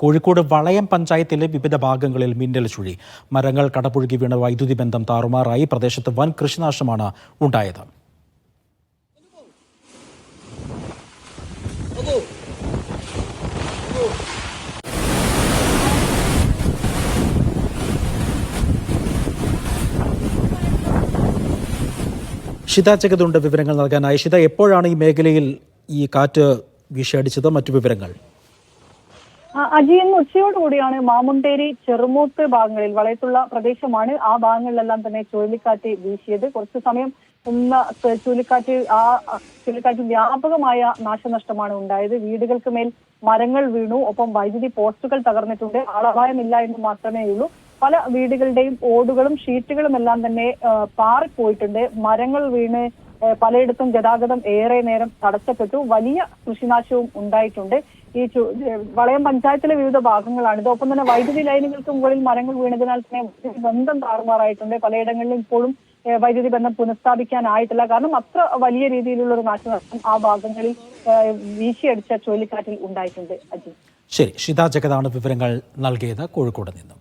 കോഴിക്കോട് വളയം പഞ്ചായത്തിലെ വിവിധ ഭാഗങ്ങളിൽ മിന്നൽ ചുഴി. മരങ്ങൾ കടപുഴുകി വീണ വൈദ്യുതി ബന്ധം താറുമാറായി പ്രദേശത്ത് വൻ കൃഷിനാശമാണ് ഉണ്ടായത്. ഷിത ചകതുണ്ട് വിവരങ്ങൾ നൽകാനായി. ഷിത എപ്പോഴാണ് ഈ മേഖലയിൽ ഈ കാറ്റ് വീശിയടിച്ചത് മറ്റു വിവരങ്ങൾ. അജി ഇന്ന് ഉച്ചയോടുകൂടിയാണ് മാമുണ്ടേരി ചെറുമൂത്ത് ഭാഗങ്ങളിൽ വളയത്തുള്ള പ്രദേശമാണ്. ആ ഭാഗങ്ങളിലെല്ലാം തന്നെ ചുഴലിക്കാറ്റ് വീശിയത്. കുറച്ചു സമയം ഇന്ന് ചുഴലിക്കാറ്റ് ആ ചുഴലിക്കാറ്റ് വ്യാപകമായ നാശനഷ്ടമാണ് ഉണ്ടായത്. വീടുകൾക്ക് മേൽ മരങ്ങൾ വീണു. ഒപ്പം വൈദ്യുതി പോസ്റ്റുകൾ തകർന്നിട്ടുണ്ട്. ആളപായമില്ല എന്ന് മാത്രമേ ഉള്ളൂ. പല വീടുകളുടെയും ഓടുകളും ഷീറ്റുകളും എല്ലാം തന്നെ പാറിപ്പോയിട്ടുണ്ട്. മരങ്ങൾ വീണ് പലയിടത്തും ഗതാഗതം ഏറെ നേരം തടസ്സപ്പെട്ടു. വലിയ കൃഷിനാശവും ഉണ്ടായിട്ടുണ്ട്. ഈ വളയം പഞ്ചായത്തിലെ വിവിധ ഭാഗങ്ങളാണ്. ഇതൊപ്പം തന്നെ വൈദ്യുതി ലൈനുകൾക്ക് മുകളിൽ മരങ്ങൾ വീണതിനാൽ തന്നെ ബന്ധം താറുമാറായിട്ടുണ്ട്. പലയിടങ്ങളിലും ഇപ്പോഴും വൈദ്യുതി ബന്ധം പുനഃസ്ഥാപിക്കാനായിട്ടില്ല. കാരണം അത്ര വലിയ രീതിയിലുള്ള ഒരു നാശനഷ്ടം ആ ഭാഗങ്ങളിൽ വീശിയടിച്ച ചുഴലിക്കാറ്റിൽ ഉണ്ടായിട്ടുണ്ട്. അജി ശരി ഷിത ജഗതാണ് വിവരങ്ങൾ നൽകിയത് കോഴിക്കോട് നിന്നും.